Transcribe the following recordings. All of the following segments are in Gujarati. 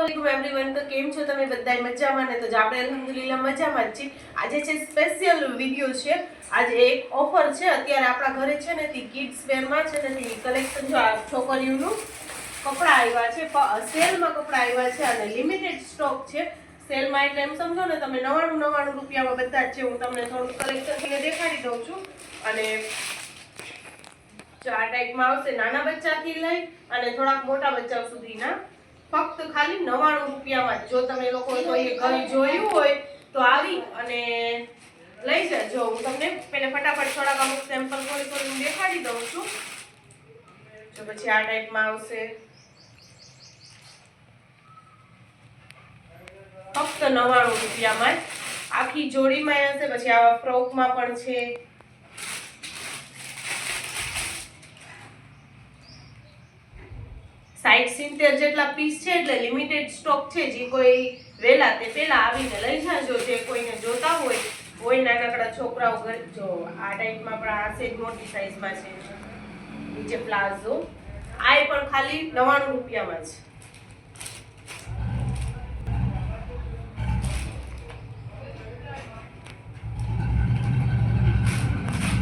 વાલેકુમ એવરીવન તો કેમ છો તમે બધાય? મજામાં ને? તો જ આપણે અલહમદુલિલ્લાહ મજામાં જ છીએ. આજે છે સ્પેશિયલ વીડિયો છે. આજે એક ઓફર છે. અત્યારે આપણા ઘરે છે ને, તે કિડ્સ વેરમાં છે ને, તે કલેક્શન જો છોકરીઓનું કપડાં આવ્યા છે. સેલમાં કપડાં આવ્યા છે અને લિમિટેડ સ્ટોક છે. સેલમાં એટલે એમ સમજો ને, તમે નવાણું નવાણું રૂપિયામાં બધા જ છે. હું તમને થોડું કલેક્શન દેખાડી દઉં છું. અને જો આ ટાઈપમાં આવશે, નાના બચ્ચાથી લઈ અને થોડાક મોટા બચ્ચા સુધીના. ફક્ત ખાલી નવાણું રૂપિયામાં જો. તમે લોકો ઘરે જોયું હોય, તો આવી અને લઈ જજો. હું તમને પહેલા ફટાફટ થોડાક અમુક સેમ્પલ ખોલી હું દેખાડી દઉં છું. જો પછી આ ટાઈપમાં આવશે. ફક્ત નવાણું રૂપિયામાં જ. આખી જોડીમાં હશે, પછી આવા ફ્રોકમાં પણ છે. સાઈઠ સિત્તેર જેટલા પીસ છે એટલે લિમિટેડ સ્ટોક છે. જે કોઈ વહેલા તે પહેલાં આવીને લઈ જાજો. જે કોઈને જોતા હોય હોય નાનકડા છોકરાઓ ઘર, જો આ ટાઈપમાં પણ આ સેજ મોટી સાઈઝમાં છે. નીચે પ્લાઝો. આ પણ ખાલી નવાણું રૂપિયામાં છે.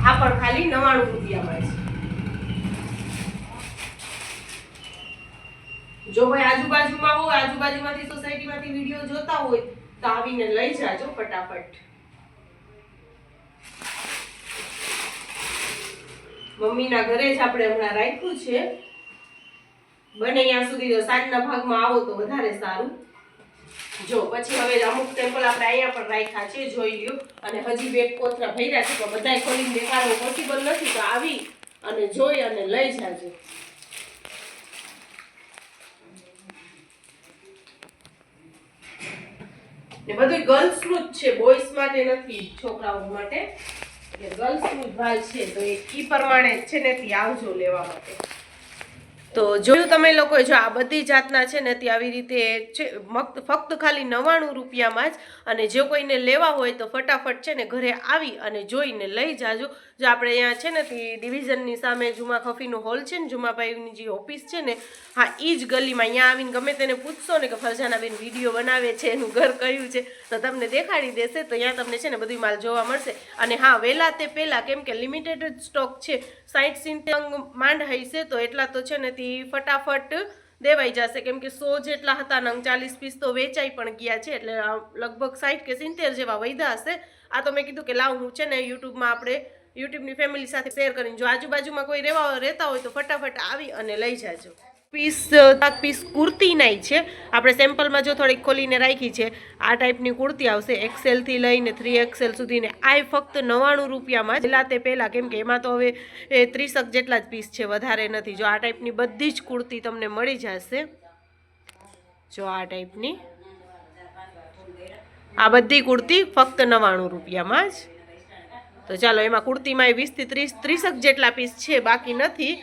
આ પણ ખાલી નવાણું રૂપિયામાં છે. જો ભાઈ આજુબાજુમાં હોય આજુબાજુમાંથી સોસાયટીમાંથી વીડિયો જોતા હોય, તો આવીને લઈ જાજો ફટાફટ. મમ્મીના ઘરે જ આપણે હમણાં રાખ્યું છે. બને ત્યાં સુધી જો સાંજના ભાગમાં આવો તો વધારે સારું. જો, પછી હવે અમુક ટેમ્પલ આપણે અહીંયા પણ રાખ્યા છે, જોઈ લ્યો. અને હજી બે કોથરા ભર્યા છે પણ બધાય ખોલીને દેખાડવું પોસિબલ નથી, તો આવી અને જોઈ અને લઈ જાજો. ને બધું ગર્લ્સનું જ છે બોયસ માટે નથી, છોકરાઓ માટે. એટલે ગર્લ્સનું જ ભાલ છે, તો એ ઈ પ્રમાણે છે, ને આવજો લેવા માટે. તો જોયું તમે લોકો જો આ બધી જાતના છે ને તે આવી રીતે છે ફક્ત ખાલી નવ્વાણું રૂપિયામાં જ અને જો કોઈને લેવા હોય તો ફટાફટ છે ને ઘરે આવી અને જોઈને લઈ જાજો. જો આપણે અહીંયા છે ને તે ડિવિઝનની સામે જુમા ખફીનું હોલ છે ને જુમાભાઈની જે ઓફિસ છે ને, હા એ જ ગલીમાં અહીંયા આવીને ગમે તેને પૂછશો ને કે ફરજાનાબેન વીડિયો બનાવે છે, એનું ઘર કયું છે, તો તમને દેખાડી દેશે, તો અહીંયા તમને છે ને બધું માલ જોવા મળશે. અને હા વહેલા તે પહેલાં કેમ કે લિમિટેડ સ્ટોક છે સાઠ સિત્તેર માંડ હશે તો એટલા તો છે ને તે ફટાફટ દેવાઈ જશે. કેમ કે સો જેટલા હતા નંગ ચાલીસ પીસ તો વેચાઈ પણ ગયા છે, એટલે લગભગ સાઠ કે સિત્તેર જેવા વૈધા હશે. આ તો મેં કીધું કે લાવ હું છે ને, યુટ્યુબમાં આપણે યુટ્યુબની ફેમિલી સાથે શેર કરીને જો આજુબાજુમાં કોઈ રહેવા રહેતા હોય તો ફટાફટ આવી અને લઈ જાજો. પીસ સાત પીસ કુર્તી નાઈ છે. આપણે સેમ્પલમાં જો થોડીક ખોલીને રાખી છે, આ ટાઈપની કુર્તી આવશે એક્સેલથી લઈને થ્રી એક્સેલ સુધીને. આ ફક્ત નવ્વાણું રૂપિયામાં પહેલાં તે પહેલાં, કેમ કે એમાં તો હવે એ ત્રીસક જેટલા જ પીસ છે, વધારે નથી. જો આ ટાઈપની બધી જ કુર્તી તમને મળી જશે. જો આ ટાઈપની આ બધી કુર્તી ફક્ત નવ્વાણું રૂપિયામાં જ. તો ચાલો, એમાં કુર્તીમાં વીસથી ત્રીસ, ત્રીસક જેટલા પીસ છે, બાકી નથી.